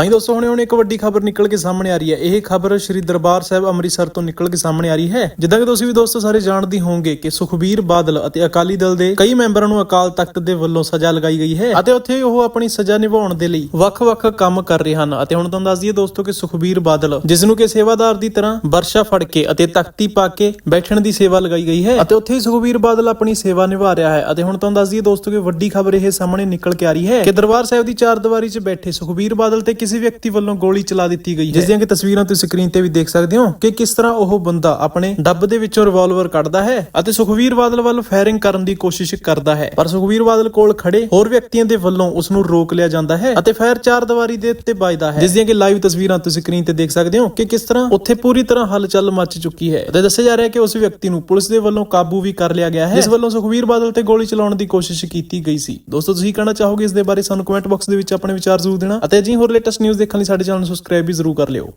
ਹਾਂਜੀ ਦੋਸਤੋ, ਹੁਣੇ ਹੁਣੇ ਇੱਕ ਵੱਡੀ ਖਬਰ ਨਿਕਲ ਕੇ ਸਾਹਮਣੇ ਆ ਰਹੀ ਹੈ। ਇਹ ਖਬਰ ਸ਼੍ਰੀ ਦਰਬਾਰ ਸਾਹਿਬ ਅੰਮ੍ਰਿਤਸਰ ਤੋਂ ਨਿਕਲ ਕੇ ਸਾਹਮਣੇ ਆ ਰਹੀ ਹੈ। ਜਿੱਦਾਂ ਕਿ ਤੁਸੀਂ ਵੀ ਦੋਸਤੋ ਸਾਰੇ ਜਾਣਦੇ ਹੋਵੋਗੇ ਕਿ ਸੁਖਬੀਰ ਬਾਦਲ ਅਤੇ ਅਕਾਲੀ ਦਲ ਦੇ ਕਈ ਮੈਂਬਰਾਂ ਨੂੰ ਅਕਾਲ ਤਖਤ ਦੇ ਵੱਲੋਂ ਸਜ਼ਾ ਲਗਾਈ ਗਈ ਹੈ ਅਤੇ ਉੱਥੇ ਉਹ ਆਪਣੀ ਸਜ਼ਾ ਨਿਭਾਉਣ ਦੇ ਲਈ ਵੱਖ-ਵੱਖ ਕੰਮ ਕਰ ਰਹੇ ਹਨ। ਅਤੇ ਹੁਣ ਤੁਹਾਨੂੰ ਦੱਸ ਦਈਏ ਦੋਸਤੋ ਕਿ ਸੁਖਬੀਰ ਬਾਦਲ, ਜਿਸ ਨੂੰ ਕਿ ਸੇਵਾਦਾਰ ਦੀ ਤਰ੍ਹਾਂ ਵਰਸ਼ਾ ਫੜ ਕੇ ਅਤੇ ਤਖਤੀ ਪਾ ਕੇ ਬੈਠਣ ਦੀ ਸੇਵਾ ਲਗਾਈ ਗਈ ਹੈ ਅਤੇ ਉੱਥੇ ਹੀ ਸੁਖਬੀਰ ਬਾਦਲ ਆਪਣੀ ਸੇਵਾ ਨਿਭਾ ਰਿਹਾ ਹੈ। ਅਤੇ ਹੁਣ ਤੁਹਾਨੂੰ ਦੱਸ ਦਈਏ ਦੋਸਤੋ ਕਿ ਵੱਡੀ ਖਬਰ ਇਹ ਸਾਹਮਣੇ ਨਿਕਲ ਕੇ ਆ ਰਹੀ ਹੈ ਕਿ ਦਰਬਾਰ ਸਾਹਿਬ ਦੀ ਚਾਰ ਦੀਵਾਰੀ 'ਚ ਬੈਠੇ ਸੁਖਬੀਰ ਬਾਦਲ ਤੇ ਕਿਸੇ ਵਿਅਕਤੀ ਵੱਲੋਂ ਗੋਲੀ ਚਲਾ ਦਿੱਤੀ ਗਈ ਹੈ। ਜਿਸ ਦੀਆਂ ਕਿ ਤਸਵੀਰਾਂ ਤੁਸੀਂ ਸਕਰੀਨ ਤੇ ਵੀ ਦੇਖ ਸਕਦੇ ਹੋ ਕਿ ਕਿਸ ਤਰ੍ਹਾਂ ਉਹ ਬੰਦਾ ਆਪਣੇ ਡੱਬ ਦੇ ਵਿੱਚੋਂ ਰਿਵਾਲਵਰ ਕੱਢਦਾ ਹੈ ਅਤੇ ਸੁਖਬੀਰ ਬਾਦਲ ਵੱਲ ਫਾਇਰਿੰਗ ਕਰਨ ਦੀ ਕੋਸ਼ਿਸ਼ ਕਰਦਾ ਹੈ। ਪਰ ਸੁਖਬੀਰ ਬਾਦਲ ਕੋਲ ਖੜੇ ਹੋਰ ਵਿਅਕਤੀਆਂ ਦੇ ਵੱਲੋਂ ਉਸ ਨੂੰ ਰੋਕ ਲਿਆ ਜਾਂਦਾ ਹੈ ਅਤੇ ਫਾਇਰ ਚਾਰ ਦੀਵਾਰੀ ਦੇ ਉੱਤੇ ਵੱਜਦਾ ਹੈ। ਜਿਸ ਦੀਆਂ ਕਿ ਲਾਈਵ ਤਸਵੀਰਾਂ ਤੁਸੀਂ ਸਕਰੀਨ ਤੇ ਦੇਖ ਸਕਦੇ ਹੋ ਕਿ ਕਿਸ ਤਰ੍ਹਾਂ ਉੱਥੇ ਪੂਰੀ ਤਰ੍ਹਾਂ ਹਲਚਲ ਮਚ ਚੁੱਕੀ ਹੈ ਅਤੇ ਦੱਸਿਆ ਜਾ ਰਿਹਾ ਹੈ ਕਿ ਉਸ ਵਿਅਕਤੀ ਨੂੰ ਪੁਲਿਸ ਦੇ ਵੱਲੋਂ ਕਾਬੂ ਵੀ ਕਰ ਲਿਆ ਗਿਆ ਹੈ। ਜਿਸ ਵੱਲੋਂ ਸੁਖਬੀਰ ਬਾਦਲ ਤੇ ਗੋਲੀ ਚਲਾਉਣ ਦੀ ਕੋਸ਼ਿਸ਼ ਕੀਤੀ ਗਈ ਸੀ। ਦੋਸਤੋ, ਤੁਸੀਂ ਕਹਿਣਾ ਚਾਹੋਗੇ ਇਸ ਦੇ ਬਾਰੇ ਸਾਨੂੰ ਕਮੈਂਟ ਬਾਕਸ ਦੇ ਵਿੱਚ ਆਪਣੇ ਵਿਚਾਰ ਜ਼ਰੂਰ ਦੇਣਾ ਅਤੇ ਜੀ ਹੋਰ ਲੇਟੈਸਟ ਨਿਊਜ਼ ਦੇਖਣ ਲਈ ਸਾਡੇ ਚੈਨਲ ਨੂੰ ਸਬਸਕ੍ਰਾਈਬ ਵੀ ਜ਼ਰੂਰ ਕਰ ਲਿਓ।